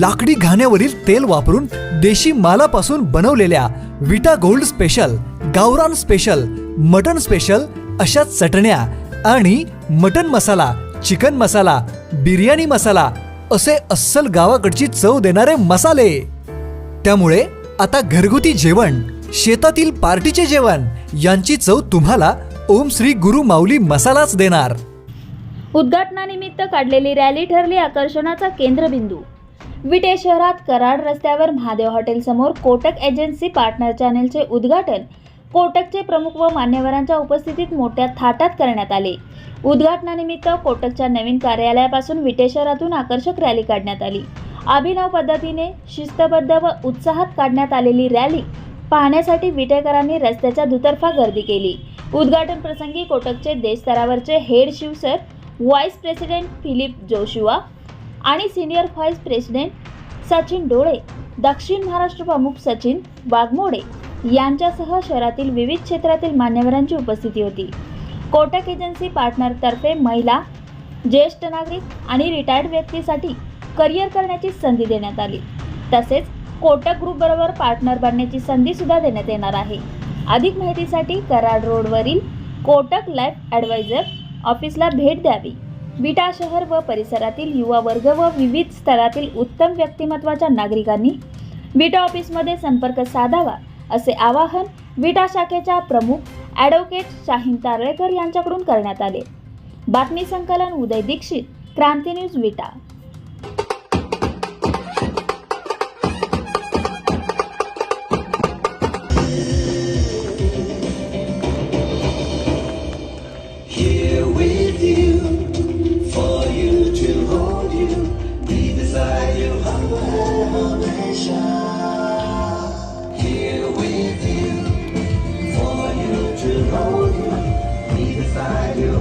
लाकडी घाण्यावरील तेल वापरून देशी मालापासून बनवलेल्या विटा गोल्ड स्पेशल गावरान स्पेशल मटन स्पेशल अशा चटण्या आणि मटन मसाला चिकन मसाला बिर्याणी मसाला असे अस्सल गावाकडची चव देणारे मसाले. त्यामुळे आता घरगुती जेवण शेतातील पार्टीचे जेवण यांची चव तुम्हाला ओम श्री गुरु माऊली मसालाच देणार. उद्घाटनानिमित्त काढलेली रॅली ठरली आकर्षणाचा केंद्रबिंदू. विटे शहरात कराड रस्त्यावर महादेव हॉटेलसमोर कोटक एजन्सी पार्टनर चॅनेलचे उद्घाटन. कोटकचे प्रमुख व मान्यवरांच्या उपस्थितीत मोठ्या थाटात करण्यात आले. उद्घाटनानिमित्त कोटकच्या नवीन कार्यालयापासून विटे शहरातून आकर्षक रॅली काढण्यात आली. अभिनव पद्धतीने शिस्तबद्ध व उत्साहात काढण्यात आलेली रॅली पाहण्यासाठी विटेकरांनी रस्त्याच्या दुतर्फा गर्दी केली. उद्घाटन प्रसंगी कोटकचे देशस्तरावरचे हेड शिवसर व्हाईस प्रेसिडेंट फिलिप जोशुआ आणि senior vice president Sachin Dole दक्षिण महाराष्ट्र प्रमुख सचिन वाघमोडे यांच्यासह शहरातील विविध क्षेत्रातील मान्यवरांची उपस्थिती होती. कोटक एजन्सी पार्टनरतर्फे महिला ज्येष्ठ नागरिक आणि रिटायर्ड व्यक्तीसाठी करिअर करण्याची संधी देण्यात आली. तसेच कोटक ग्रुपबरोबर पार्टनर बनण्याची संधी सुद्धा देण्यात येणार आहे. अधिक माहितीसाठी कराड रोडवरील कोटक लाईफ ॲडवायझर ऑफिसला भेट द्यावी. विटा शहर व परिसरातील युवा वर्ग व विविध स्तरातील उत्तम व्यक्तिमत्वाच्या नागरिकांनी विटा ऑफिसमध्ये संपर्क साधावा असे आवाहन विटा शाखेच्या प्रमुख ॲडव्होकेट शाहीन तारळेकर यांच्याकडून करण्यात आले. बातमी संकलन Uday Dixit Kranti news Vita inside you.